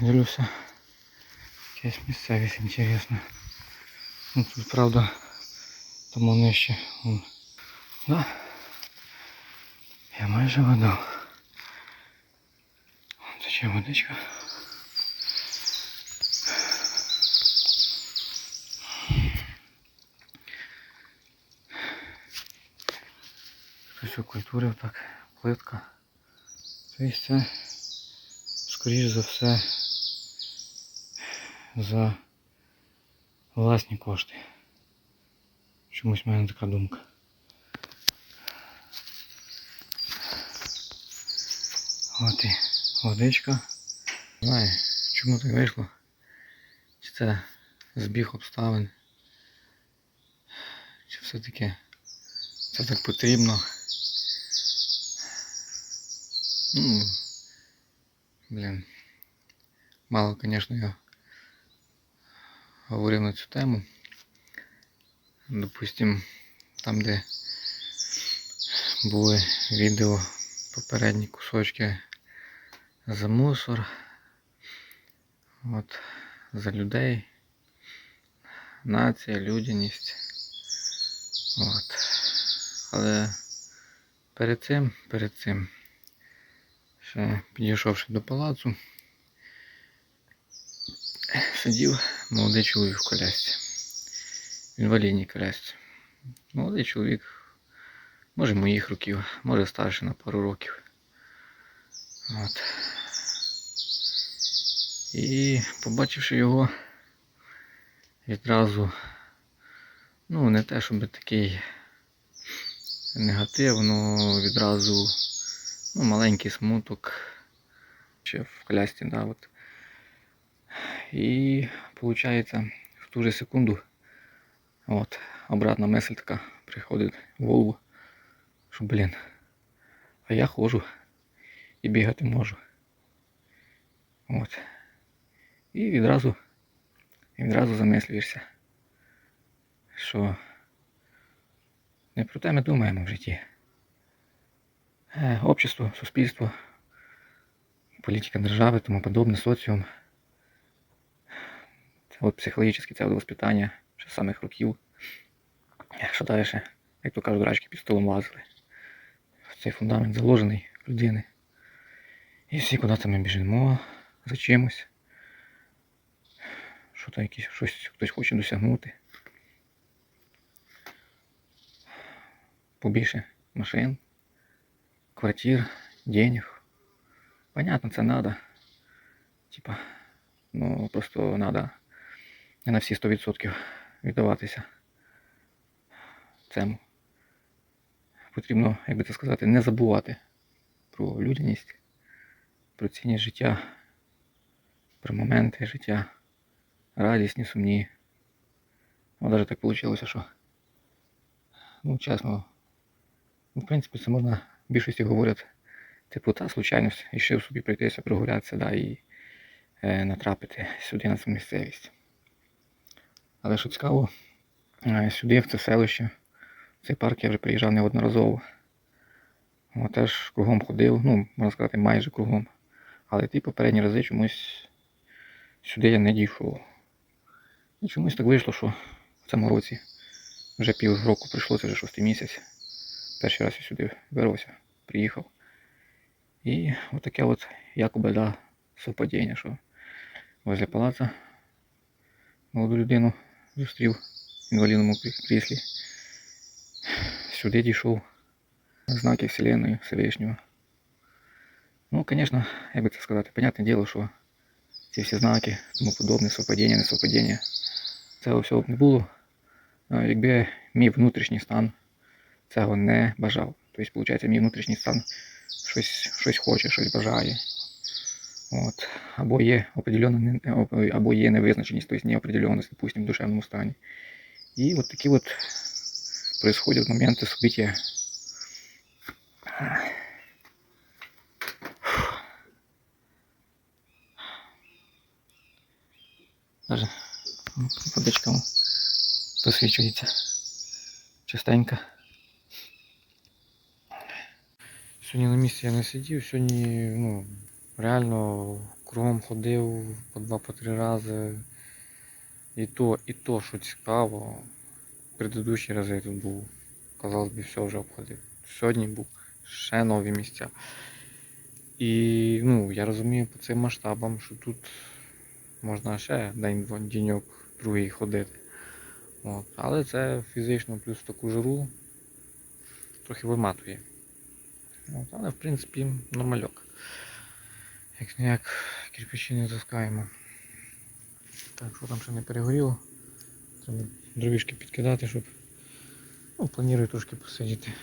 дивлюся. Якась місцевість інтересна. Ну тут правда тому нижче. Вон. Да. Я майже вода. Вон тече водичка. Хтось окультурив так, плитка. Тобто це, скоріш за все, За власні кошти. Чомусь в мене така думка. От і водичка. Не знаю, чому так вийшло. Чи це збіг обставин. Чи все-таки це так потрібно. Ну, блін. Мало, звісно, я говорив на цю тему. Допустим, там, де були відео попередні кусочки за мусор. От, за людей. Нація, людяність. От. Але перед цим, перед цим, ще підійшовши до палацу, сидів молодий чоловік в колясці. В інвалідній колясці. Молодий чоловік, може моїх років, може старший на пару років. От. І побачивши його, відразу, ну не те, щоб такий негатив, але відразу ну, маленький смуток ще в колясці, да, от. І виходить, в ту же секунду от, обратна мисль така приходить в голову, що, блін, а я ходжу і бігати можу. От. І відразу, і відразу замислюєшся, що не про те ми думаємо в житті. Е, общество, суспільство, політика держави, тому подобне, соціум. От психологічне це воспитання ще з самих років. Що далі, як то кажуть, рачки під столом лазили. Цей фундамент заложений в людини. І всі куди ми біжимо за чимось. Що то якісь щось хтось хоче досягнути. Побільше машин, квартир, денег. Понятно, це надо. Типа, ну просто надо не на всі 100% віддаватися цьому. Потрібно, як би це сказати, не забувати про людяність, про цінність життя, про моменти життя, радісні, сумні. Ну, навіть так вийшло, що, ну, чесно, в принципі, це можна в більшості говорять, типу, та случайність, рішив собі пройтися, прогулятися, да, і е, натрапити сюди на цю місцевість. Але що цікаво, е, сюди, в це селище, в цей парк я вже приїжджав неодноразово. О, теж кругом ходив, ну, можна сказати, майже кругом. Але ті попередні рази чомусь сюди я не дійшов. І чомусь так вийшло, що в цьому році вже пів року прийшло, це вже шостий місяць. Перший раз я сюди вирвався, приїхав. І отаке от якоби да, совпадіння, що возле палаца молоду людину зустрів в інвалідному крі- кріслі. Сюди дійшов знаки Вселенної Всевишнього. Ну, звісно, як би це сказати, понятне діло, що ці всі знаки, тому подобне, совпадіння, не совпадіння, цього всього б не було, а якби мій внутрішній стан цього не бажав. Тобто, виходить, мій внутрішній стан щось, щось хоче, щось бажає. От. Або є определенна не- або- або є невизначеність, тобто неопределенність, допустим, в душевному стані. І от такі от происходят моменты события. Даже водичка вон посвічується частенько. Сьогодні на місці я не сидів, сьогодні ну, реально кругом ходив по два, по три рази. І то, і то, що цікаво, предыдущі рази я тут був, казалось би, все вже обходив. Сьогодні був ще нові місця. І ну, я розумію по цим масштабам, що тут можна ще день-діньок другий ходити. От. Але це фізично плюс таку жару трохи виматує. От. Але в принципі нормальок. Як ніяк кирпичі не таскаємо. Так, що там ще не перегоріло. Треба дровішки підкидати, щоб ну, планую трошки посидіти.